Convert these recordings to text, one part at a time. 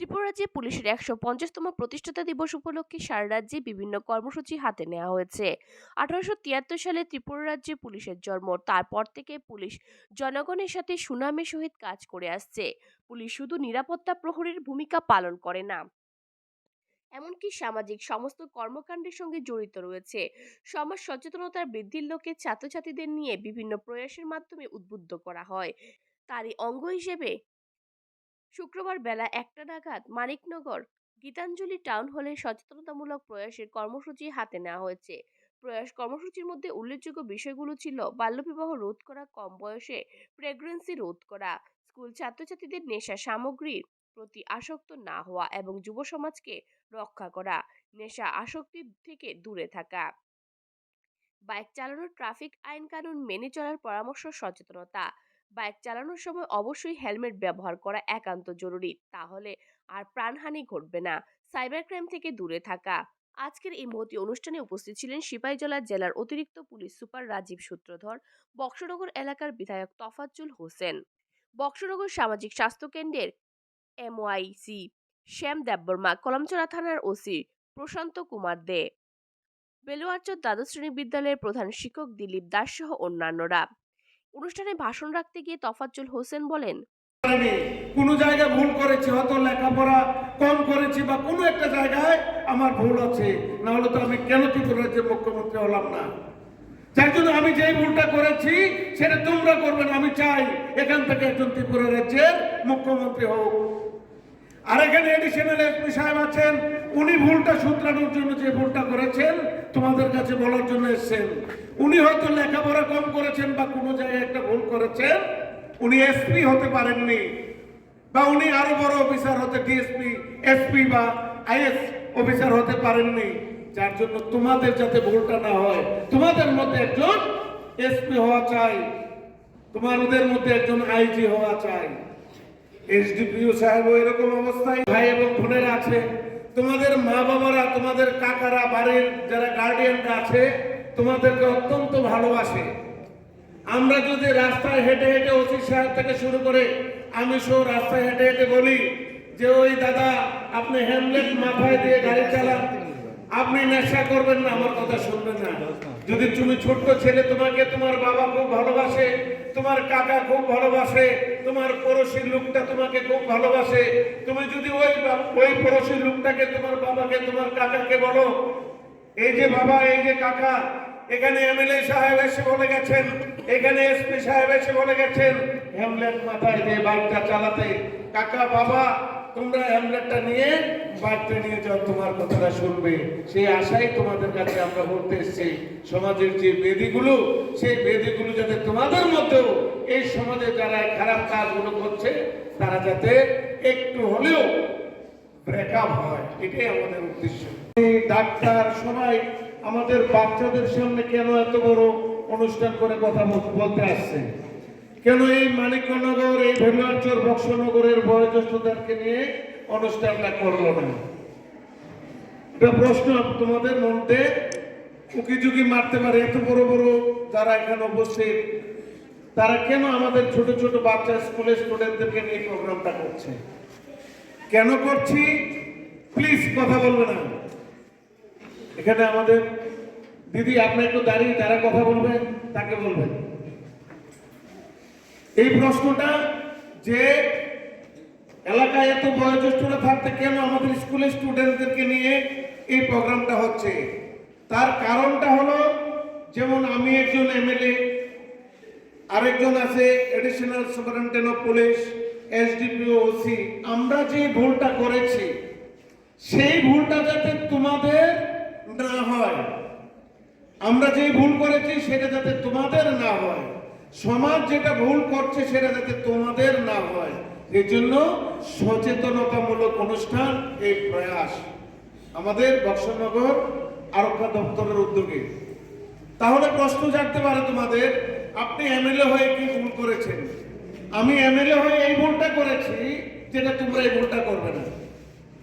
ত্রিপুরা রাজ্যে পুলিশের একশো পঞ্চাশতম প্রতিষ্ঠাতা দিবস উপলক্ষে সারা রাজ্যে বিভিন্ন কর্মসূচি হাতে নেওয়া হয়েছে। আঠারোশো তিয়াত্তর সালে ত্রিপুরা রাজ্যে পুলিশের জন্ম, তারপর থেকে পুলিশ জনগণের সাথে সুনামের সহিত কাজ করে আসছে। পুলিশ শুধু নিরাপত্তা প্রহরীর ভূমিকা পালন করে না, এমনকি সামাজিক সমস্ত কর্মকাণ্ডের সঙ্গে জড়িত রয়েছে। সমাজ সচেতনতার বৃদ্ধির লক্ষ্যে ছাত্রছাত্রীদের নিয়ে বিভিন্ন প্রয়াসের মাধ্যমে উদ্বুদ্ধ করা হয়। তারই অঙ্গ হিসেবে শুক্রবার বেলা একটা নাগাদ মানিকনগর গীতাঞ্জলি টাউন হলে সচেতনতামূলক প্রয়াসের কর্মসূচি হাতে নেওয়া হয়েছে। প্রয়াস কর্মসূচির মধ্যে উল্লেখযোগ্য বিষয়গুলো ছিল বাল্যবিবাহ রোধ করা, কম বয়সে প্রেগন্যান্সি রোধ করা, স্কুল ছাত্রছাত্রীদের নেশা সামগ্রীর প্রতি আসক্ত না হওয়া এবং যুব সমাজকে রক্ষা করা, নেশা আসক্তি থেকে দূরে থাকা। বাইক চালানোর ট্রাফিক আইন কানুন মেনে চলার পরামর্শ সচেতনতা বাইক চালানোর সময় অবশ্যই হেলমেট ব্যবহার করা একান্ত জরুরি। তাহলে আর প্রাণহানি ঘটবে না। সাইবার ক্রাইম থেকে দূরে থাকা। আজকের এই মহতি অনুষ্ঠানে উপস্থিত ছিলেন সিপাহীজলা জেলার অতিরিক্ত পুলিশ সুপার রাজীব সূত্রধর, বক্সনগর এলাকার বিধায়ক তফাজ্জুল হোসেন, বক্সনগর সামাজিক স্বাস্থ্য কেন্দ্রের এমওআইসি শ্যাম দেববর্মা কলমচড়া থানার ওসি প্রশান্ত কুমার দে বেলুয়ারচর দ্বাদশ শ্রেণি বিদ্যালয়ের প্রধান শিক্ষক দিলীপ দাস সহ অন্যান্যরা। অনুষ্ঠানে ভাষণ রাখতে গিয়ে তফাজ্জুল হোসেন বলেন কোন জায়গায় ভুল করেছি, হয়তো লেখাপড়া কম করেছি বা কোনো একটা জায়গায় আমার ভুল আছে। না হলে তো আমি কেন ত্রিপুরা রাজ্যের মুখ্যমন্ত্রী হলাম না? যার জন্য আমি যেই ভুলটা করেছি, সেটা তোমরা করবে না। আমি চাই এখান থেকে একজন ত্রিপুরা রাজ্যের মুখ্যমন্ত্রী হোক। আর এখানে এডিশনাল এসপি সাহেব আছেন, উনি ভুলটা শুধরানোর জন্য যে ভুলটা করেছেন, তোমাদের কাছে বলার জন্য এসেছেন। উনি হয়তো লেখাপড়া কম করেছেন বা কোনো জায়গায় একটা ভুল করেছেন, উনি এসপি হতে পারেননি, বা উনি আরও বড় অফিসার হতে ডিএসপি এসপি বা আইএস অফিসার হতে পারেননি। যার জন্য তোমাদের যাতে ভুলটা না হয়, তোমাদের মধ্যে একজন এসপি হওয়া চাই, তোমাদের মধ্যে একজন আইজি হওয়া চাই। এসডিপিও সাহেব, এরকম অবস্থায় ভাই এবং বোনেরা আছে। তোমাদের মা বাবারা, তোমাদের কাকারা, বাড়ির যারা গার্ডিয়ানরা আছে, তোমাদেরকে অত্যন্ত ভালোবাসে। আমরা যদি রাস্তায় হেঁটে হেঁটে ওসি সাহেব থেকে শুরু করে আমি সব রাস্তায় হেঁটে হেঁটে বলি যে, ওই দাদা, আপনি হেলমেট মাথায় দিয়ে গাড়ি চালান। আপনি নেশা করবেন না, আমার কথা শুনবেন না। যদি তুমি ছোট্ট ছেলে, তোমাকে তোমার বাবা খুব ভালোবাসে, তোমার কাকা খুব ভালোবাসে, তোমার পড়োশী লোকটা তোমাকে খুব ভালোবাসে, তুমি যদি ওই ওই পড়োশী লোকটাকে, তোমার বাবাকে, তোমার কাকাকে বলো, এই যে বাবা, এই যে কাকা, এখানে এমএলএ সাহেব এসে বলে গেছেন, এখানে এসপি সাহেব এসে বলে গেছেন হ্যামলেট মাথায় দিয়ে বাইকটা চালাতে, কাকা, বাবা তোমরা হ্যামলেটটা নিয়ে বাইকটা নিয়ে যাও, তোমার কথাটা শুনবে। সেই আশাই তোমাদের কাছে আমরা বলতে এসেছি। সমাজের যে বেদিগুলো, সেই বেদিগুলো যাতে তোমাদের মধ্যেও এই সমাজে যারা খারাপ কাজগুলো করছে, তারা যাতে একটু হলেও ব্রেকআপ হয়। এটাই আমাদের উদ্দেশ্য। এই ডাক্তার সবাই আমাদের বাচ্চাদের সামনে কেন এত বড় অনুষ্ঠান করে কথা বল- বলতে আসছে? কেন এই মানিকনগর, এই ভেলুয়ারচর বক্সনগরের বয়োজ্যেষ্ঠদেরকে নিয়ে অনুষ্ঠানটা করল না? এটা প্রশ্ন তোমাদের মধ্যে। উকি ঝুঁকি মারতে পারে এত বড় বড় যারা এখানে উপস্থিত। তারা কেন আমাদের ছোট ছোট বাচ্চা স্কুলের স্টুডেন্টদেরকে নিয়ে প্রোগ্রামটা করছে? কেন করছি? প্লিজ কথা বলবে না। এখানে আমাদের দিদি, আপনি একটু দাঁড়িয়ে তারা কথা বলবেন তাকে বলবেন। এই প্রশ্নটা যে এলাকায় এত বয়োজ্যেষ্ঠরা থাকতে কেন আমাদের স্কুলের স্টুডেন্টদেরকে নিয়ে এই প্রোগ্রামটা হচ্ছে? তার কারণটা হলো, যেমন আমি একজন এমএলএ, আরেকজন আছে additional superintendent of police SDPO OC আমরা যে ভুলটা করেছি, সেই ভুলটা যাতে তোমাদের না হয়, আমরা যে ভুল করেছি সেটা যাতে তোমাদের না হয় সমাজ যেটা ভুল করছে সেটা যাতে তোমাদের না হয়। এই জন্য সচেতনতামূলক অনুষ্ঠান এই প্রয়াস। আমাদের বক্সনগর আরক্ষা দপ্তরের উদ্যোগে। তাহলে প্রশ্ন জানতে পারে তোমাদের, আপনি এমএলএ হয়ে কি ভুল করেছেন? আমি এমএলএ হয়ে এই ভুলটা করেছি, যেটা তোমরা এই ভুলটা করবে না।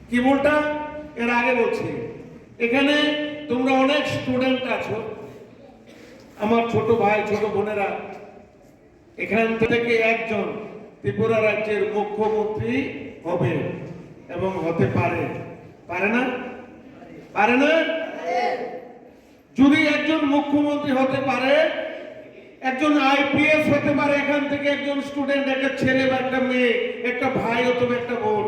কি ভুলটা? এর আগে বলছি। এখানে তোমরা অনেক স্টুডেন্ট আছো। আমার ছোট ভাই, ছোট বোনেরা এখান থেকে একজন ত্রিপুরা রাজ্যের মুখ্যমন্ত্রী হবে এবং হতে পারে। পারে না? পারে না? যদি একজন মুখ্যমন্ত্রী হতে পারে, একজন আইপিএস হতে পারে, এখান থেকে একজন স্টুডেন্ট, একটা ছেলে বা একটা মেয়ে, একটা ভাই অথবা একটা বোন,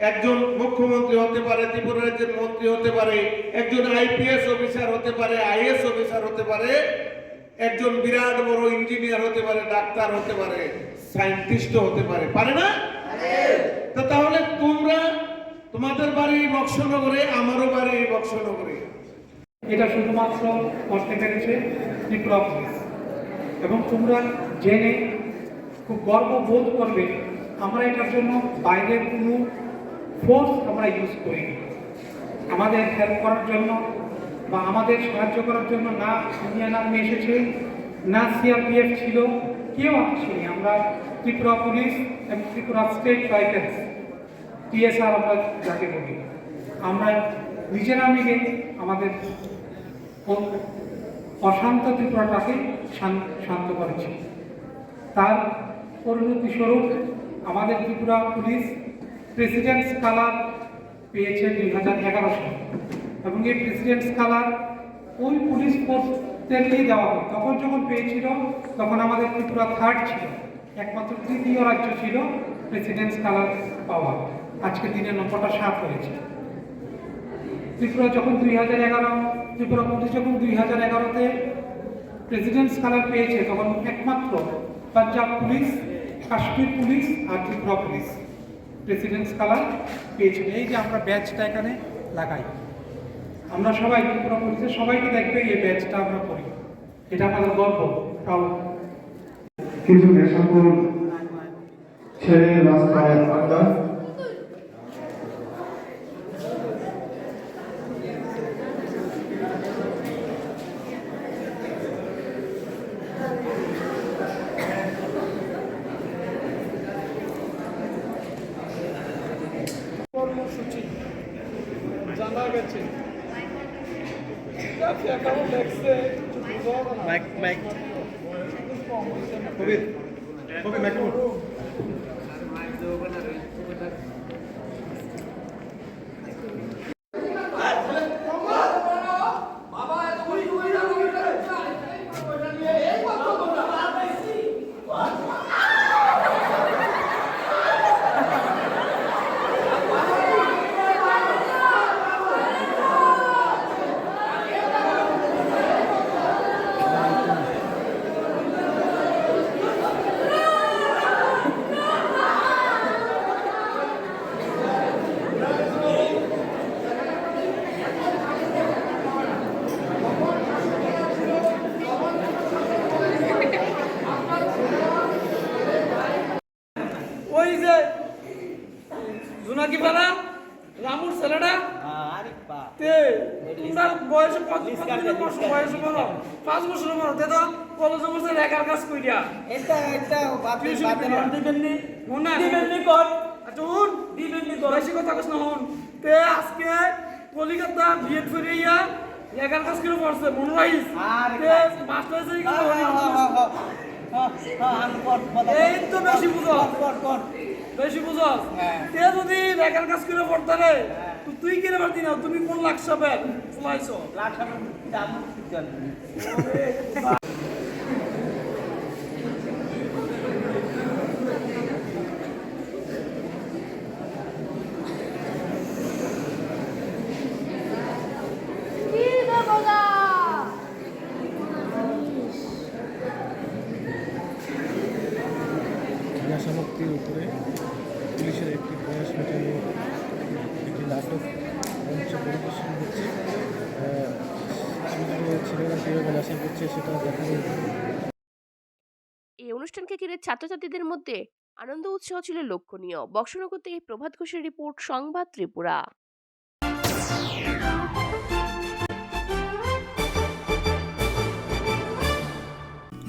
একজন মুখ্যমন্ত্রী হতে পারে, ত্রিপুরা রাজ্যের মন্ত্রী হতে পারে, একজন আইপিএস অফিসার হতে পারে, আইএস অফিসার হতে পারে একজন বিরাট বড় ইঞ্জিনিয়ার হতে পারে ডাক্তার হতে পারে সায়েন্টিস্ট হতে পারে পারে না? তো তাহলে তোমরা তোমাদের বাড়ি বক্সনগরে আমারও বাড়ি এই বক্সনগরে। এটা শুধুমাত্র করতে পেরেছে ত্রিপুরা এবং তোমরা জেনে খুব গর্ব বোধ করবে আমরা এটার জন্য বাইরের কোনো ফোর্স আমরা ইউজ করিনি। আমাদের হেল্প করার জন্য বা আমাদের সাহায্য করার জন্য না ইন্ডিয়ান আর্মি এসেছে, না সিআরপিএফ ছিল, কেউ আসেনি। আমরা ত্রিপুরা পুলিশ এবং ত্রিপুরা স্টেট রাইফেলস, টিএসআর আমরা যাকে বলি। আমরা নিজেরা মিলে আমাদের অশান্ত ত্রিপুরাটাকে শান- শান্ত করেছি। তার পরিণতি স্বরূপ আমাদের ত্রিপুরা পুলিশ প্রেসিডেন্টস কালার পেয়েছে দুই হাজার এগারো সালে। এবং এই প্রেসিডেন্টস কালার ওই পুলিশ ফোর্সদেরকেই দেওয়া হয়। তখন যখন পেয়েছিল, তখন আমাদের ত্রিপুরা থার্ড ছিল। একমাত্র তৃতীয় রাজ্য ছিল প্রেসিডেন্টস কালার পাওয়া। আজকে দিনে নম্বরটা সাত হয়েছে। ত্রিপুরা যখন দুই হাজার এগারো, ত্রিপুরা পুলিশ যখন দুই হাজার এগারোতে প্রেসিডেন্টস কালার পেয়েছে, তখন একমাত্র পাঞ্জাব পুলিশ, কাশ্মীর পুলিশ আর ত্রিপুরা পুলিশ প্রেসিডেন্টস কালার পেয়েছিল। এই যে আমরা ব্যাচটা এখানে লাগাই। আমরা সবাই ত্রিপুরা পুলিশের সবাইকে দেখবে এই ব্যাচটা আমরা করি। এটা আমাদের গর্ব প্রাউড কিছু নেশাখোর ছেড়ে রাস্তায় আড্ডা। কর্মসূচি। জানা গেছে। যাতে এখনও দেখছে mike mike Kabir Kabir mike ওই যে জোনাকি পাড়া রামুর ছেলেটা তে তোমরা বয়স কত কত বছর বয়স বলো? পাঁচ বছর বলো। তে তো কলেজে বসে লেখার কাজ কইরা। এটা একটা বাপে টিউশন বাপে কইরা। দিবেন নি হুন না দিবেন নি কর। আচ্ছা হুন দিবেন নি কর। বেশি কথা কইছ না হুন তে আজকে কলিকাতা বিএড করে কাজ করে পড়ছে মনোরাইজ আরে তে মাস্টার এসে কি এই তো বেশি বুঝো। বেশি বুঝো। তে যদি লেখার কাজ করে পড়তে রে তুই কিনে পারতি না? তুমি কোন লাখ সাবেন ফুলাইছো Kamu sudah. এই অনুষ্ঠানকে ঘিরে ছাত্রছাত্রীদের মধ্যে আনন্দ উৎসাহ ছিল লক্ষণীয়। বক্সনগর থেকে প্রভাত ঘোষের রিপোর্ট, সংবাদ ত্রিপুরা।